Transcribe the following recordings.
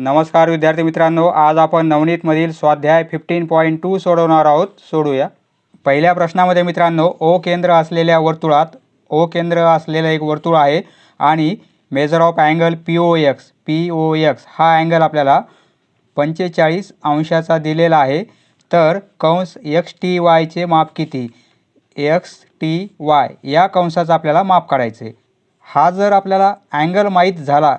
नमस्कार विद्यार्थी मित्रांनो आज आपण नवनीतमधील स्वाध्याय फिफ्टीन पॉईंट टू सोडवणार आहोत. सोडूया. पहिल्या प्रश्नामध्ये मित्रांनो ओ केंद्र असलेल्या वर्तुळात ओ केंद्र असलेलं एक वर्तुळ आहे आणि measure of angle P O X P O X हा अँगल आपल्याला पंचेचाळीस अंशाचा दिलेला आहे. तर कंस एक्स टी वायचे माप किती? एक्स टी वाय या कंसाचं आपल्याला माप काढायचे हा जर आपल्याला अँगल माहीत झाला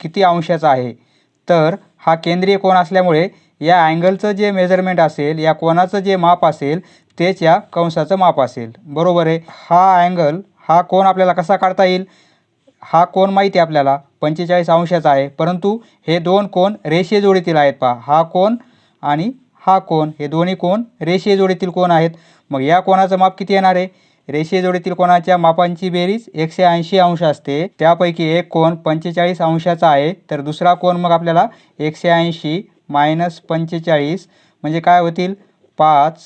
किती अंशाचा आहे? तर हा केंद्रीय कोन असल्यामुळे या अँगलचं जे मेजरमेंट असेल या कोनाचं जे माप असेल तेच या कंसाचं माप असेल. बरोबर आहे? हा अँगल हा कोण आपल्याला कसा काढता येईल? हा कोण माहिती आहे आपल्याला. पंचेचाळीस अंशाचा आहे. परंतु हे दोन कोण रेषीय जोडीतील आहेत पहा. हा कोण आणि हा कोण हे दोन्ही कोण रेषे जोडीतील कोण आहेत. मग या कोणाचं माप किती येणार आहे? रेषेजोडीतील कोणाच्या मापांची बेरीज एकशे ऐंशी अंश असते. त्यापैकी एक कोण पंचेचाळीस अंशाचा आहे. तर दुसरा कोण मग आपल्याला एकशे ऐंशी मायनस पंचेचाळीस म्हणजे काय होतील? पाच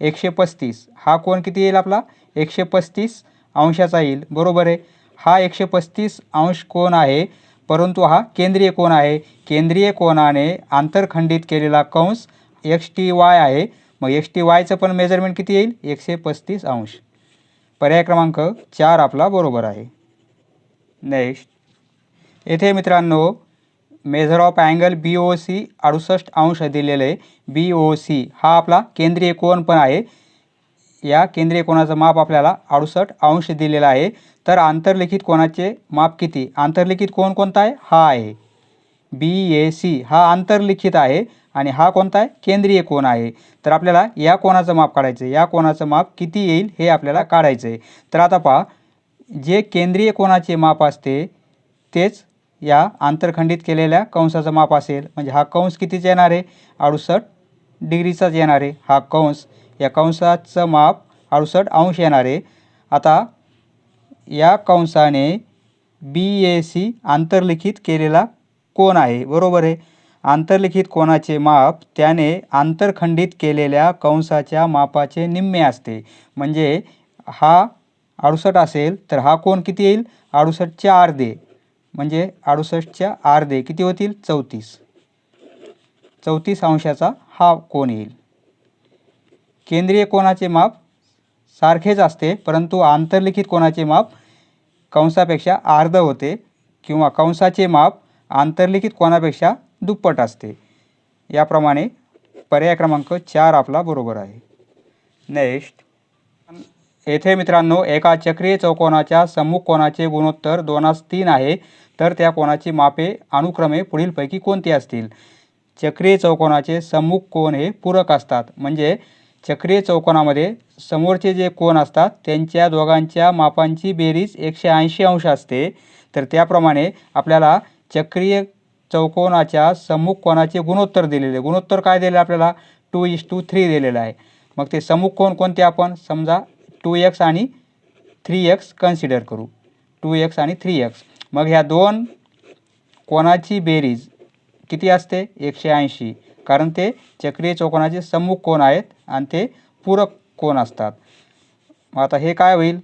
एकशे पस्तीस. हा कोण किती येईल आपला? एकशे पस्तीस अंशाचा येईल. बरोबर आहे. हा एकशे पस्तीस अंश कोण आहे. परंतु हा केंद्रीय कोण आहे. केंद्रीय कोणाने आंतरखंडित केलेला कंस एक्स टी वाय आहे. मग एक्स टी वायचं पण मेजरमेंट किती येईल? एकशे पस्तीस अंश. पर्याय क्रमांक चार आपला बरोबर आहे. नेक्स्ट येथे मित्रांनो measure of angle B O C अडुसष्ट अंश दिलेलं आहे बी ओ सी हा आपला केंद्रीय कोण पण आहे. या केंद्रीय कोणाचं माप आपल्याला अडुसष्ट अंश दिलेला आहे. तर आंतरलिखित कोणाचे माप किती? आंतरलिखित कोण कोणता आहे? हा आहे. बी ए सी हा आंतरलिखित आहे. आणि हा कोणता आहे? केंद्रीय कोण आहे. तर आपल्याला या कोणाचं माप काढायचं आहे या कोणाचं माप किती येईल हे आपल्याला काढायचं आहे तर आता पहा जे केंद्रीय कोणाचे माप असते तेच या आंतरखंडित केलेल्या कंसाचं माप असेल. म्हणजे हा कंस कितीचा येणार आहे? अडुसष्ट डिग्रीचाच येणार आहे. हा कंस या कंसाचं माप अडुसष्ट अंश येणार आहे. आता या कंसाने बी ए सी आंतरलिखित केलेला कोण आहे. बरोबर आहे? आंतरलिखित कोनाचे माप त्याने आंतरखंडित केलेल्या कंसाच्या मापाचे निम्मे असते. म्हणजे हा अडुसष्ट असेल तर हा कोण किती येईल? अडुसष्टच्या अर्धे. म्हणजे अडुसष्टच्या अर्धे किती होतील? चौतीस. चौतीस अंशाचा हा कोण येईल. केंद्रीय कोणाचे माप सारखेच असते परंतु आंतरलिखित कोणाचे माप कंसापेक्षा अर्ध होते किंवा कंसाचे माप आंतरलिखित कोणापेक्षा दुप्पट असते. याप्रमाणे पर्याय क्रमांक चार आपला बरोबर आहे. नेक्स्ट. येथे मित्रांनो एका चक्रीय चौकोनाच्या सम्मुख कोणाचे गुणोत्तर दोनास तीन आहे. तर त्या कोणाची मापे अनुक्रमे पुढीलपैकी कोणती असतील? चक्रीय चौकोनाचे सम्मुख कोण हे पूरक असतात. म्हणजे चक्रीय चौकोनामध्ये समोरचे जे कोण असतात त्यांच्या दोघांच्या मापांची बेरीज एकशे ऐंशी अंश असते. तर त्याप्रमाणे आपल्याला चक्रीय चौकोनाच्या सम्मुख कोनाचे गुणोत्तर दिलेले. गुणोत्तर काय दिले आपल्याला? टू इज टू थ्री दिलेलं आहे. मग ते सम्मुख कोण कोणते आपण? समजा टू एक्स आणि थ्री एक्स कन्सिडर करू. टू एक्स आणि थ्री एक्स. मग ह्या दोन कोणाची बेरीज किती असते? एकशे ऐंशी. कारण ते चक्रीय चौकोनाचे सम्मुख कोण आहेत आणि ते पूरक कोण असतात. मग आता हे काय होईल?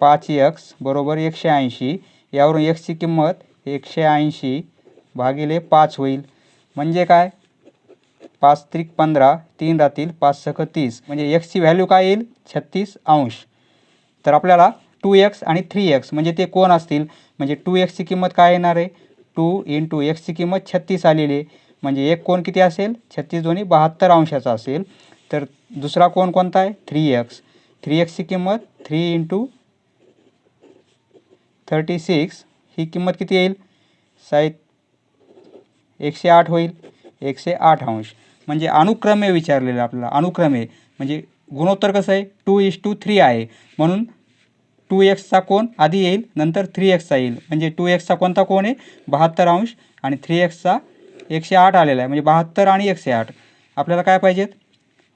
पाच एक्स बरोबर एकशे ऐंशी. यावरून एक्सची किंमत एकशे ऐंशी भागिले पाच होईल. म्हणजे काय? पाच त्रिक पंधरा तीन राहतील पाच सक तीस. म्हणजे एक्सची व्हॅल्यू काय येईल? छत्तीस अंश. तर आपल्याला टू एक्स आणि थ्री एक्स म्हणजे ते कोण असतील? म्हणजे टू एक्सची किंमत काय येणार आहे? टू इंटू एक्सची किंमत छत्तीस आलेली आहे. म्हणजे एक कोण किती असेल? छत्तीस दोन्ही बहात्तर अंशाचा असेल. तर दुसरा कोण कोणता आहे? थ्री एक्स थ्री एक्सची किंमत थ्री इंटू थर्टी सिक्स ही किंमत किती येईल? साहित एकशे आठ होईल. एकशे आठ अंश. म्हणजे अनुक्रमे विचारलेलं आपल्याला. अनुक्रमे. म्हणजे गुणोत्तर कसं आहे? टू इज टू थ्री आहे. म्हणून टू एक्सचा कोण आधी येईल नंतर थ्री एक्सचा येईल. म्हणजे टू एक्सचा कोणता कोण आहे? बहात्तर अंश. आणि थ्री एक्सचा एकशे आठ आलेला आहे. म्हणजे बहात्तर आणि एकशे आठ. आपल्याला काय पाहिजेत?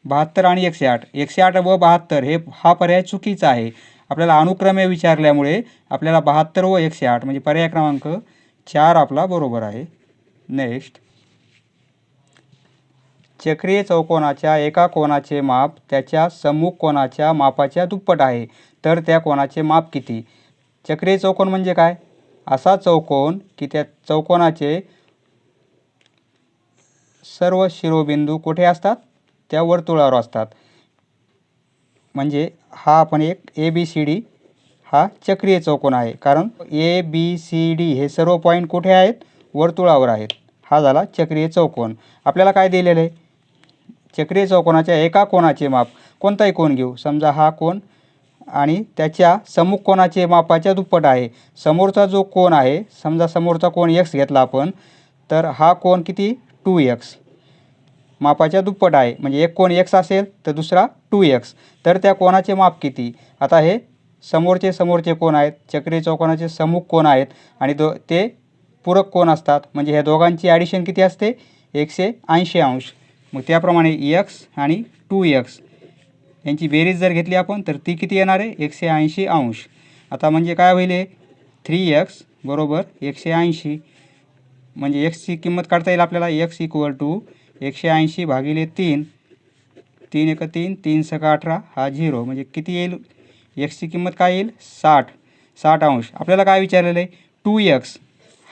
बहात्तर आणि एकशे आठ. एकशे आठ व बहात्तर हे हा पर्याय चुकीचा आहे. आपल्याला अनुक्रमे विचारल्यामुळे आपल्याला बहात्तर व एकशे आठ म्हणजे पर्याय क्रमांक चार आपला बरोबर आहे. नेक्स्ट चक्रीय चौकोनाच्या एका कोणाचे माप त्याच्या समूह कोणाच्या मापाच्या दुप्पट आहे. तर त्या कोणाचे माप किती? चक्रीय चौकोन म्हणजे काय? असा चौकोन की त्या चौकोनाचे सर्व शिरोबिंदू कुठे असतात? त्या वर्तुळावर असतात. म्हणजे हा आपण एक ए बी सी डी हा चक्रीय चौकोन आहे. कारण ए बी सी डी हे सर्व पॉईंट कुठे आहेत? वर्तुळावर आहेत. हा झाला चक्रीय चौकोन. आपल्याला काय दिलेलं आहे? चक्रीय चौकोनाच्या एका कोणाचे माप. कोणताही कोण घेऊ. समजा हा कोण आणि त्याच्या सम्मुख कोणाचे मापाच्या दुप्पट आहे. समोरचा जो कोण आहे समजा समोरचा कोण एक्स घेतला आपण तर हा कोण किती? टू एक्स मापाच्या दुप्पट आहे. म्हणजे एक कोण एक्स असेल तर दुसरा टू एक्स तर त्या कोणाचे माप किती? आता हे समोरचे समोरचे कोण आहेत. चक्री चौकोनाचे समुख कोण आहेत. आणि दो ते पूरक कोण असतात. म्हणजे ह्या दोघांची ॲडिशन किती असते? एकशे ऐंशी अंश. मग त्याप्रमाणे एक्स आणि टू एक्स यांची बेरीज जर घेतली आपण तर ती किती येणार आहे? एकशे ऐंशी अंश. आता म्हणजे काय होईल हे? थ्री एक्स बरोबर एकशे ऐंशी. म्हणजे एक्सची किंमत काढता येईल आपल्याला. एक्स इक्वल टू एकशे ऐंशी भागिले तीन तीन एक तीन तीन सका अठरा हा झिरो. म्हणजे किती येईल? एक्सची किंमत काय येईल? साठ. साठ अंश. आपल्याला काय विचारलेलं आहे? Two X.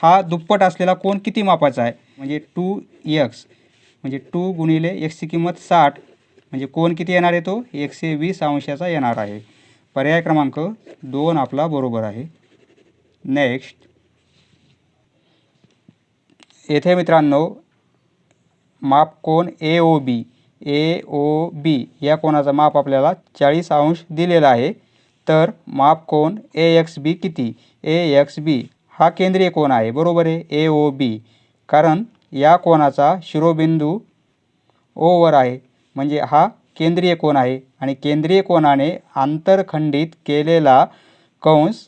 हा दुप्पट असलेला कोण किती मापाचा आहे? म्हणजे टू एक्स. म्हणजे टू गुणिले एक्सची किंमत साठ. म्हणजे कोण किती येणार आहे तो? एकशे वीस अंशाचा येणार आहे. पर्याय क्रमांक दोन आपला बरोबर आहे. नेक्स्ट येथे मित्रांनो माप कोन ए ओ बी ए ओ बी या कोणाचा माप आपल्याला चाळीस अंश दिलेला आहे. तर माप कोन ए एक्स बी किती? ए एक्स बी हा केंद्रीय कोण आहे. बरोबर आहे? ए ओ बी कारण या कोणाचा शिरोबिंदू ओवर आहे. म्हणजे हा केंद्रीय कोण आहे. आणि केंद्रीय कोणाने आंतरखंडित केलेला कंस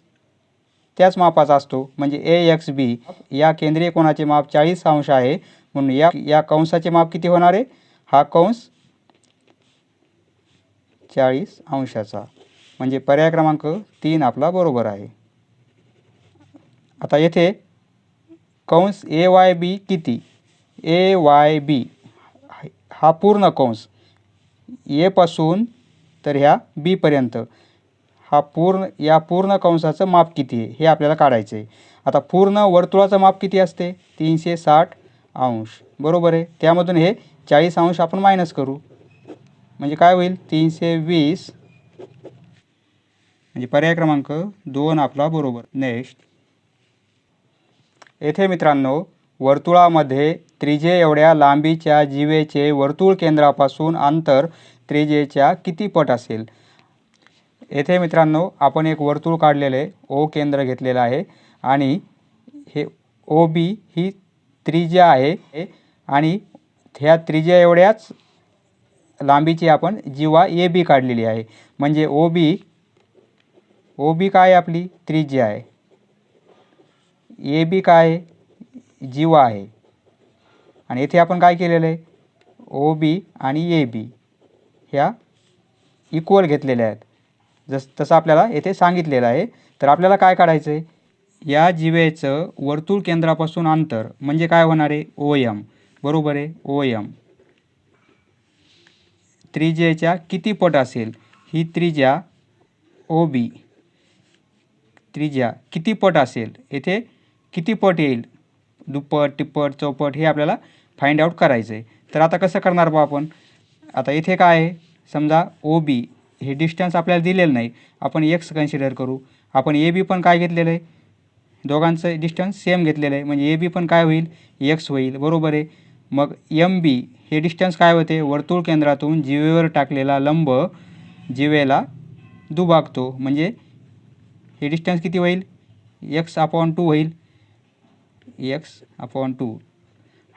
त्याच मापाचा असतो. म्हणजे ए एक्स बी या केंद्रीय कोणाचे माप चाळीस अंश आहे. म्हणून या या कंसाचे माप किती होणार आहे? हा कंस चाळीस अंशाचा. म्हणजे पर्याय क्रमांक तीन आपला बरोबर आहे. आता येथे कंस ए वाय बी किती? ए वाय बी हा पूर्ण कंस एपासून तर ह्या बीपर्यंत हा पूर्ण या पूर्ण कंसाचं माप किती आहे? हे आपल्याला काढायचं आहे आता पूर्ण वर्तुळाचं माप किती असते? तीनशे साठ अंश. बरोबर आहे. त्यामधून हे चाळीस अंश आपण मायनस करू. म्हणजे काय होईल? तीनशे वीस. म्हणजे पर्याय क्रमांक दोन आपला बरोबर. नेक्स्ट येथे मित्रांनो वर्तुळामध्ये त्रिजे एवढ्या लांबीच्या जीवेचे वर्तुळ केंद्रापासून अंतर त्रिजेच्या किती पट असेल? येथे मित्रांनो आपण एक वर्तुळ काढलेलं आहे ओ केंद्र घेतलेलं आहे. आणि हे ओ बी ही त्रिज्या आहे. आणि ह्या त्रिज्या एवढ्याच लांबीची आपण जीवा ए बी काढलेली आहे. म्हणजे ओ बी ओ बी काय आपली? त्रिज्या आहे. ए बी काय? जीवा आहे. आणि येथे आपण काय केलेलं आहे? ओ बी आणि ए बी ह्या इक्वल घेतलेल्या आहेत. जस तसं आपल्याला येथे सांगितलेलं आहे. तर आपल्याला काय काढायचं आहे या जीवेचं वर्तुळ केंद्रापासून अंतर म्हणजे काय होणार? आहे ओ एम बरोबर आहे? ओ एम त्रिज्येच्या किती पट असेल? ही त्रिज्या ओ बी त्रिज्या किती पट असेल? येथे किती पट येईल? दुप्पट तिप्पट चौपट हे आपल्याला फाइंड आउट करायचं आहे तर आता कसं करणार बा आपण? आता इथे काय आहे? समजा ओ बी हे डिस्टन्स आपल्याला दिलेलं नाही. आपण एक्स कन्सिडर करू. आपण ए बी पण काय घेतलेलं आहे? दोघांचं डिस्टन्स सेम घेतलेलं आहे. म्हणजे ए बी पण काय होईल? एक्स होईल. बरोबर आहे. मग एम बी हे डिस्टन्स काय होते? वर्तुळ केंद्रातून जिवेवर टाकलेला लंब जिवेला दुभागतो. म्हणजे हे डिस्टन्स किती होईल? एक्स अपॉन टू होईल. एक्स अपॉन टू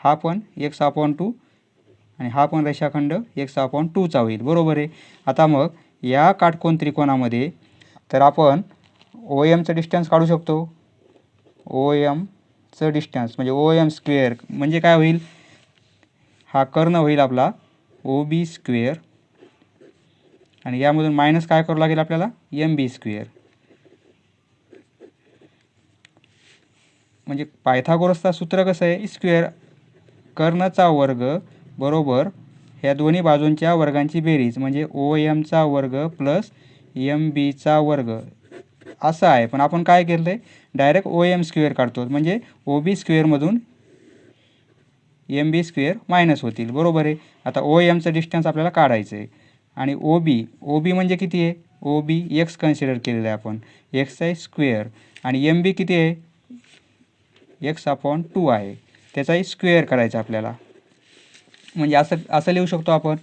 हा पण एक्स अपॉन टू आणि हा पण रेषाखंड एक्स अपॉन टूचा होईल. बरोबर आहे. आता मग या काटकोन त्रिकोणामध्ये तर आपण ओ एमचं डिस्टन्स काढू शकतो. ओ एमचं डिस्टन्स म्हणजे ओ एम स्क्वेअर म्हणजे काय होईल? हा कर्ण होईल आपला ओ बी स्क्वेअर आणि यामधून मायनस काय करावं लागेल आपल्याला? एम बी स्क्वेअर म्हणजे पायथागोरसचा सूत्र कसं आहे? स्क्वेअर कर्णचा वर्ग बरोबर ह्या दोन्ही बाजूंच्या वर्गांची बेरीज म्हणजे ओ एमचा वर्ग प्लस एम बीचा वर्ग. असं आहे. पण आपण काय केलं आहे डायरेक्ट ओ एम स्क्वेअर काढतो. म्हणजे ओ बी स्क्वेअरमधून एम बी स्क्वेअर मायनस होतील. बरोबर आहे? आता ओ एमचं डिस्टन्स आपल्याला काढायचं आहे आणि ओ बी ओ बी म्हणजे किती आहे? ओ बी एक्स कन्सिडर केलेलं आहे आपण. एक्स आहे स्क्वेअर आणि एम बी किती आहे? एक्स अपॉन टू आहे. त्याचाही स्क्वेअर करायचा आपल्याला. म्हणजे असं असं लिहू शकतो आपण.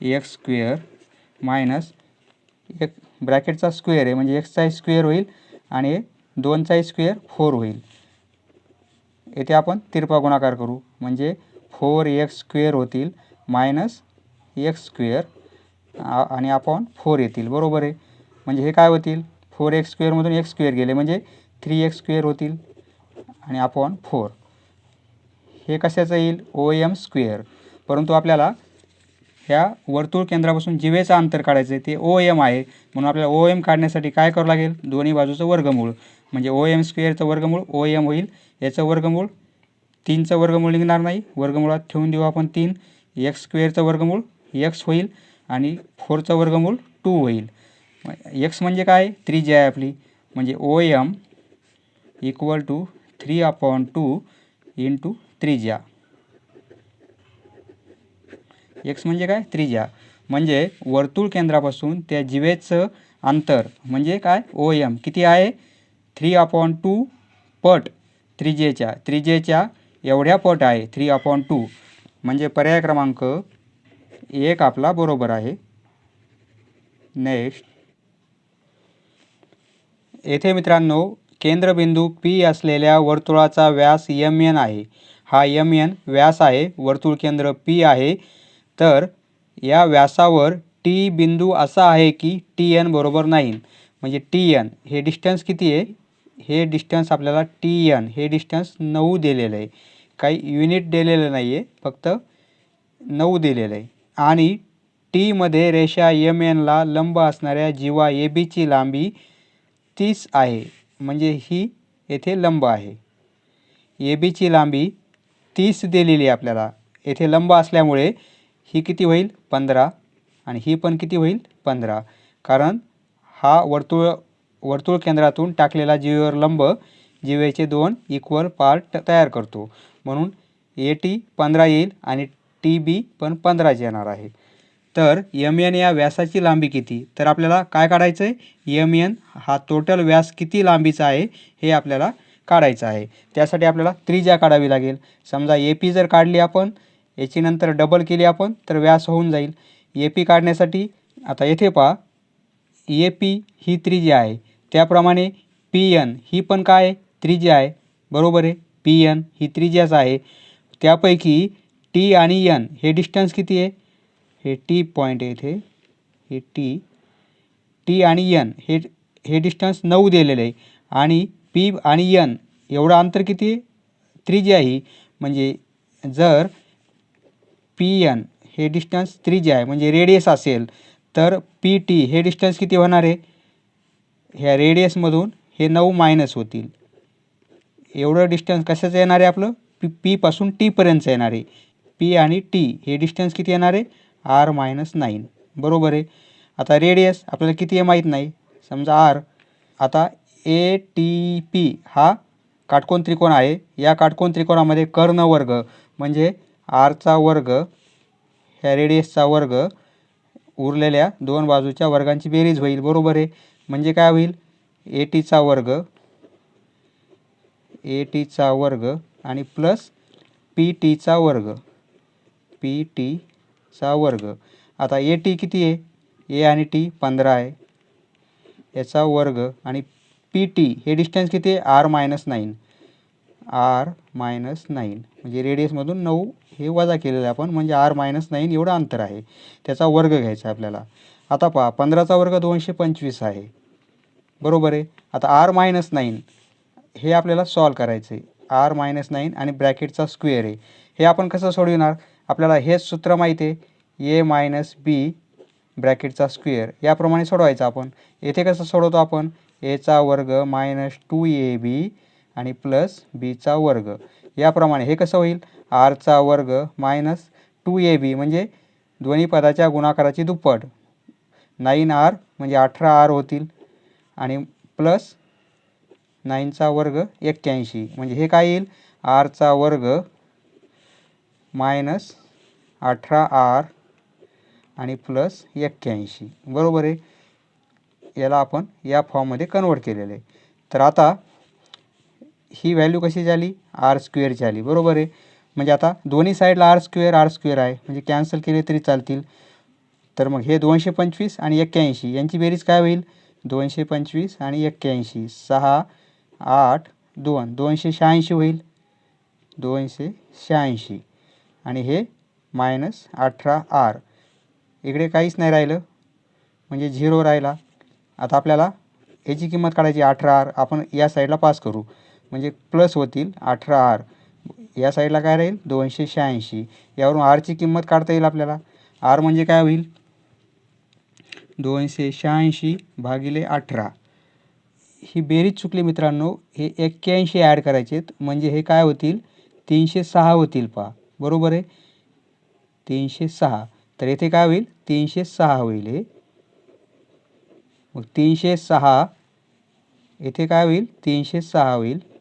एक्स स्क्वेअर मायनस एक ब्रॅकेटचा स्क्वेअर आहे म्हणजे एक्सचाही स्क्वेअर होईल आणि दोनचाही स्क्वेअर फोर होईल. येथे आपण तिरपा गुणाकार करू म्हणजे फोर एक्स स्क्वेअर होतील मायनस एक्स स्क्वेअर आणि अपॉन फोर येतील बरोबर आहे? म्हणजे हे काय होतील? फोर एक्स स्क्वेअरमधून एक्स स्क्वेअर गेले म्हणजे थ्री एक्स स्क्वेअर होतील आणि अपॉन फोर. हे कशाचं येईल? O M square. परंतु आपल्याला ह्या वर्तुळ केंद्रापासून जिवेचं अंतर काढायचं आहे ते ओ एम आहे. म्हणून आपल्याला ओ एम काढण्यासाठी काय करावं लागेल? दोन्ही बाजूचं वर्गमूळ. म्हणजे ओ एम स्क्वेअरचं वर्गमूळ ओ एम होईल. याचं वर्गमूळ तीनचं वर्गमूळ निघणार नाही. वर्गमुळात ठेवून देऊ आपण तीन. एक्स स्क्वेअरचं वर्गमूळ एक्स होईल. आणि फोरचं वर्गमूळ टू होईल. एक्स म्हणजे काय? थ्री त्रिज्या आहे आपली. म्हणजे O M equal to three upon two into ज्या एक्स म्हणजे काय? त्रिज्या. म्हणजे वर्तुळ केंद्रापासून त्या जिवेचं अंतर. म्हणजे काय? ओ एम किती आहे? थ्री अपॉन टू पट त्रिजेच्या त्रिजेच्या एवढ्या पट आहे. थ्री अपॉन टू म्हणजे पर्याय क्रमांक एक आपला बरोबर आहे. नेक्स्ट येथे मित्रांनो केंद्रबिंदू पी असलेल्या वर्तुळाचा व्यास एम एन आहे. हा एम एन व्यास आहे. वर्तुळ केंद्र पी आहे. तर या व्यासावर टी बिंदू असा आहे की टी एन बरोबर नाही. म्हणजे टी एन हे डिस्टन्स किती आहे? हे डिस्टन्स आपल्याला टी एन हे डिस्टन्स नऊ दिलेलं आहे. काही युनिट दिलेलं नाही आहे फक्त नऊ दिलेलं आहे. आणि टीमध्ये रेषा एम एनला लंब असणाऱ्या जीवा ए बीची लांबी तीस आहे. म्हणजे ही येथे लंब आहे. ए बीची लांबी तीस दिलेली आहे आपल्याला. येथे लंब असल्यामुळे ही किती होईल? पंधरा. आणि ही पण किती होईल? पंधरा. कारण हा वर्तुळ वर्तुळ केंद्रातून टाकलेला जीवेवर लंब जीवेचे दोन इक्वल पार्ट तयार करतो. म्हणून ए टी पंधरा येईल आणि टी बी पण पंधराच येणार आहे. तर यम एन या व्यासाची लांबी किती? तर आपल्याला काय काढायचं आहे यम एन हा टोटल व्यास किती लांबीचा आहे? हे आपल्याला काढायचं आहे. त्यासाठी आपल्याला त्रिज्या काढावी लागेल. समजा ए पी जर काढली आपण याची नंतर डबल केली आपण तर व्यास होऊन जाईल. ए पी काढण्यासाठी आता येथे पहा ए पी ही त्रिजी आहे. त्याप्रमाणे पी एन ही पण काय आहे? त्रिज्या आहे. बरोबर आहे? पी एन ही त्रिज्याच आहे. त्यापैकी टी आणि एन हे डिस्टन्स किती आहे? हे टी पॉईंट आहे इथे. हे टी टी आणि एन हे हे डिस्टन्स नऊ दिलेलं आहे. आणि पी आणि एन एवढं अंतर किती आहे? त्रिज्या ही म्हणजे जर पी एन हे डिस्टन्स त्रिज्या आहे म्हणजे रेडियस असेल तर पी टी हे डिस्टन्स किती होणार आहे? ह्या रेडियसमधून हे नऊ मायनस होतील. एवढं डिस्टन्स कशाचं येणार आहे आपलं? पी पीपासून टीपर्यंतचं येणार आहे. पी आणि टी हे डिस्टन्स किती येणार आहे? आर मायनस नाईन बरोबर आहे? आता रेडियस आपल्याला किती आहे माहीत नाही. समजा आर आता ए टी पी हा काटकोन त्रिकोण आहे. या काटकोन त्रिकोणामध्ये कर्ण वर्ग म्हणजे आरचा वर्ग ह्या वर्ग उरलेल्या दोन बाजूच्या वर्गांची बेरीज होईल. बरोबर आहे. म्हणजे काय होईल? ए टीचा वर्ग ए टीचा वर्ग आणि प्लस पी टीचा वर्ग. पी टीचा वर्ग. आता ए टी किती आहे? ए आणि टी पंधरा आहे. याचा वर्ग आणि पी टी हे डिस्टन्स किती आहे? R minus nine R minus nine. म्हणजे रेडियसमधून नऊ हे वजा केलेलं आहे आपण म्हणजे आर मायनस नाईन एवढं अंतर आहे. त्याचा वर्ग घ्यायचा आपल्याला. आता पहा पंधराचा वर्ग दोनशे पंचवीस आहे. बरोबर आहे? आता आर मायनस नाईन हे आपल्याला सॉल्व करायचं आहे आर मायनस नाईन आणि ब्रॅकेटचा स्क्वेअर आहे. हे आपण कसं सोडविणार? आपल्याला हेच सूत्र माहिती आहे. ए मायनस बी ब्रॅकेटचा स्क्वेअर. याप्रमाणे सोडवायचं आपण. येथे कसं सोडवतो आपण? एचा वर्ग मायनस टू ए बी आणि प्लस बीचा वर्ग. याप्रमाणे हे कसं होईल? आरचा वर्ग मायनस टू ए बी म्हणजे दोन्ही पदाच्या गुणाकाराची दुप्पट. नाईन आर म्हणजे अठरा आर होतील आणि प्लस नाईनचा वर्ग एक्क्याऐंशी. म्हणजे हे काय येईल? आरचा वर्ग मायनस अठरा आर आणि प्लस एक्क्याऐंशी. बरोबर आहे? याला आपण या फॉर्ममध्ये कन्वर्ट केलेलं आहे. तर आता ही व्हॅल्यू कशी झाली? आर स्क्वेअरची आली बरोबर आहे? म्हणजे आता दोन्ही साईडला आर स्क्वेअर आर स्क्वेअर आहे. म्हणजे कॅन्सल केले तरी चालतील. तर मग हे दोनशे पंचवीस आणि एक्क्याऐंशी. यांची बेरीज काय होईल? दोनशे पंचवीस आणि एक्क्याऐंशी. सहा आठ दोन. दोनशे शहाऐंशी होईल. दोनशे शहाऐंशी. आणि हे मायनस अठरा आर इकडे काहीच नाही राहिलं. म्हणजे झिरो राहिला. आता आपल्याला याची किंमत काढायची अठरा आर आपण या साईडला पास करू. म्हणजे प्लस होतील अठरा आर. या साईडला काय राहील? दोनशे शहाऐंशी. यावरून आरची किंमत काढता येईल आपल्याला. आर म्हणजे काय होईल? दोनशे शहाऐंशी भागिले अठरा. ही बेरीज चुकली मित्रांनो. हे एक्क्याऐंशी ॲड करायचेत म्हणजे हे काय होतील? तीनशे सहा होतील पहा. बरोबर आहे? तीनशे सहा. तर येथे काय होईल? तीनशे सहा होईल हे. मग तीनशे सहा. येथे काय होईल? तीनशे सहा होईल.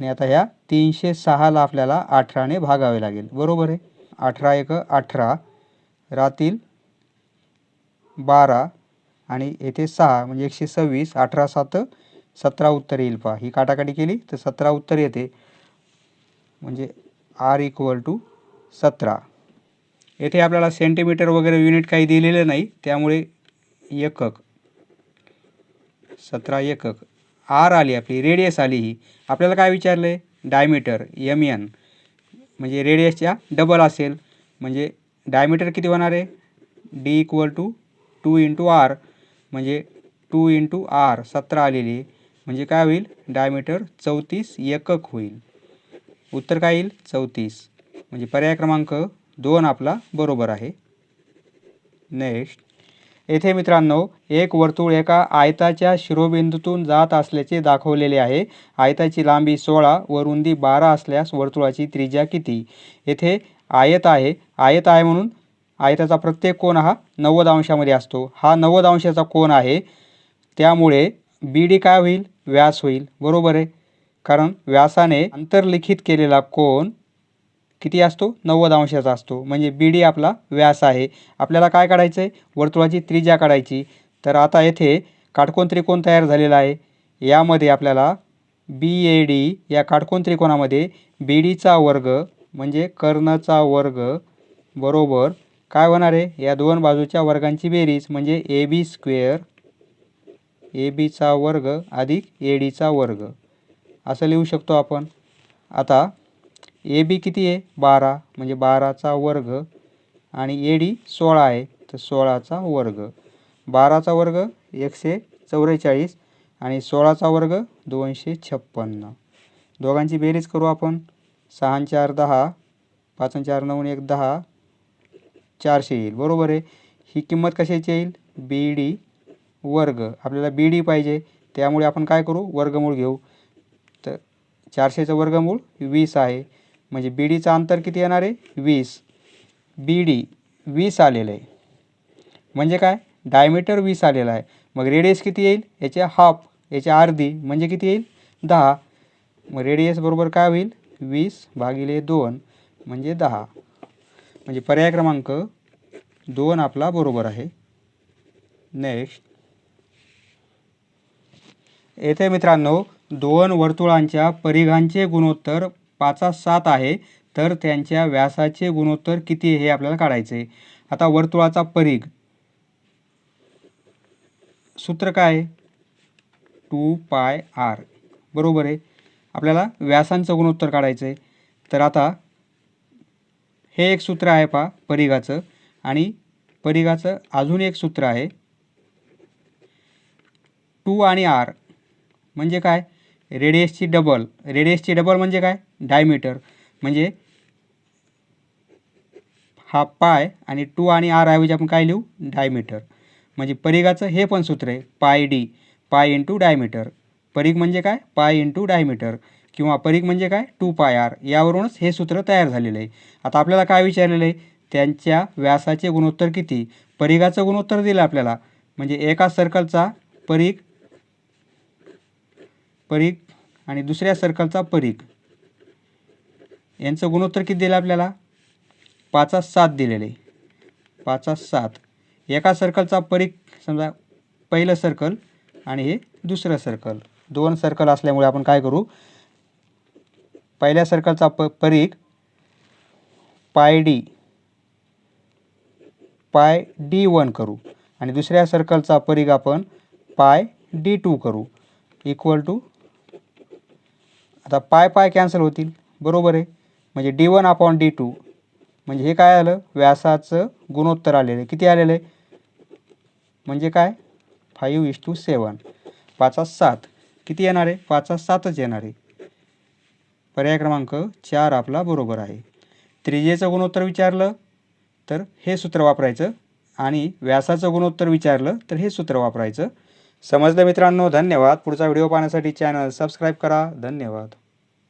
आणि आता ह्या तीनशे सहाला आपल्याला अठराने भागावे लागेल. बरोबर आहे? अठरा एक अठरा रातील बारा आणि येथे सहा म्हणजे एकशे सव्वीस अठरा सात सतरा उत्तर येईल पहा. ही काटाकाटी केली तर सतरा उत्तर येते. म्हणजे आर इक्वल टू सतरा. येथे आपल्याला सेंटीमीटर वगैरे युनिट काही दिलेलं नाही त्यामुळे एकक सतरा एकक. आर आली आपली रेडियस आली ही. आपल्याला काय विचारलं आहे डायमीटर एम एन म्हणजे रेडियसच्या डबल असेल. म्हणजे डायमीटर किती होणार आहे? D equal to two into R म्हणजे टू इंटू आर सतरा आलेली म्हणजे काय होईल? डायमीटर चौतीस एकक होईल. उत्तर काय येईल? चौतीस. म्हणजे पर्याय क्रमांक दोन आपला बरोबर आहे. नेक्स्ट येथे मित्रांनो एक वर्तुळ एका आयताच्या शिरोबिंदूतून जात असल्याचे दाखवलेले आहे. आयताची लांबी सोळा व रुंदी बारा असल्यास वर्तुळाची त्रिज्या किती? येथे आयत आहे. आयत आहे म्हणून आयताचा प्रत्येक कोण हा नव्वद अंशामध्ये असतो. हा नव्वद अंशाचा कोण आहे. त्यामुळे बी डी काय होईल? व्यास होईल. बरोबर आहे. कारण व्यासाने अंतर्लिखित केलेला कोण किती असतो? नव्वद अंशाचा असतो. म्हणजे बी डी आपला व्यास आहे. आपल्याला काय काढायचं आहे वर्तुळाची त्रिज्या काढायची. तर आता येथे काटकोन त्रिकोण तयार झालेला आहे. यामध्ये आपल्याला बी ए डी या काटकोन त्रिकोणामध्ये बी डीचा वर्ग म्हणजे कर्णचा वर्ग बरोबर काय होणार आहे? या दोन बाजूच्या वर्गांची बेरीज म्हणजे ए बी स्क्वेअर ए बीचा वर्ग अधिक ए डीचा वर्ग. असं लिहू शकतो आपण. आता ए बी किती आहे? बारा. म्हणजे बाराचा वर्ग आणि ए डी सोळा आहे. तर सोळाचा वर्ग. बाराचा वर्ग एकशे चौवेचाळीस आणि सोळाचा वर्ग दोनशे छप्पन्न. दोघांची बेरीज करू आपण. सहा चार दहा. पाच चार नऊ एक दहा. चारशे येईल. बरोबर आहे. ही किंमत कशाची येईल? बी डी वर्ग. आपल्याला बी डी पाहिजे. त्यामुळे आपण काय करू? वर्गमूळ घेऊ. तर चारशेचं वर्गमूळ वीस आहे. म्हणजे बी डीचं अंतर किती येणार आहे? वीस. बी डी वीस आलेलं आहे. म्हणजे काय? डायमीटर वीस आलेला आहे. मग रेडियस किती येईल? याच्या हाफ याच्या अर्धी म्हणजे किती येईल? दहा. मग रेडियस बरोबर काय होईल? वीस भागिले दोन म्हणजे दहा. म्हणजे पर्याय क्रमांक दोन आपला बरोबर आहे. नेक्स्ट येथे मित्रांनो दोन वर्तुळांच्या परिघांचे गुणोत्तर पाचा सात आहे तर त्यांच्या व्यासाचे गुणोत्तर किती हे आपल्याला काढायचे आहे. आता वर्तुळाचा परीघ. सूत्र काय आहे? टू पाय आर. बरोबर आहे. आपल्याला व्यासांचं गुणोत्तर काढायचं आहे. तर आता हे एक सूत्र आहे पा परिघाचं. आणि परिघाचं अजून एक सूत्र आहे. टू आणि आर. म्हणजे काय? रेडियसची डबल. रेडियसची डबल म्हणजे काय? डायमीटर. म्हणजे हा पाय आणि टू आणि आर ऐवजी आपण काय लिहू? डायमीटर. म्हणजे परिघाचं हे पण सूत्र आहे पाय डी. Pi into diameter. परिघ म्हणजे काय? Pi into diameter. किंवा परिघ म्हणजे काय? टू पाय आर. यावरूनच हे सूत्र तयार झालेलं आहे. आता आपल्याला काय विचारलेलं आहे? त्यांच्या व्यासाचे गुणोत्तर किती? परिघाचं गुणोत्तर दिलं आपल्याला. म्हणजे एका सर्कलचा परीघ परीक आणि दुसऱ्या सर्कलचा परीघ. यांचं गुणोत्तर किती दिलं आपल्याला? पाचा सात दिलेलं. आहे पाचा सात. एका सर्कलचा परीघ समजा पहिलं सर्कल आणि हे दुसरं सर्कल दोन सर्कल असल्यामुळे आपण काय करू? पहिल्या सर्कलचा प परीघ पाय डी. पाय डी वन करू. आणि दुसऱ्या सर्कलचा परीघ आपण पाय डी टू करू. इक्वल टू आता पाय पाय कॅन्सल होतील. बरोबर आहे. म्हणजे D one upon D two म्हणजे हे काय आलं? व्यासाचं गुणोत्तर आलेलं आहे. किती आलेलं आहे? म्हणजे काय? फाईव्ह इस टू सेवन पाचा सात. किती येणार आहे? पाचा सातच येणार आहे. पर्याय क्रमांक चार आपला बरोबर आहे. त्रिजेचं गुणोत्तर विचारलं तर हे सूत्र वापरायचं आणि व्यासाचं गुणोत्तर विचारलं तर हे सूत्र वापरायचं. समजलं मित्रांनो? धन्यवाद. पुढचा व्हिडिओ पाहण्यासाठी चॅनल सबस्क्राईब करा. धन्यवाद.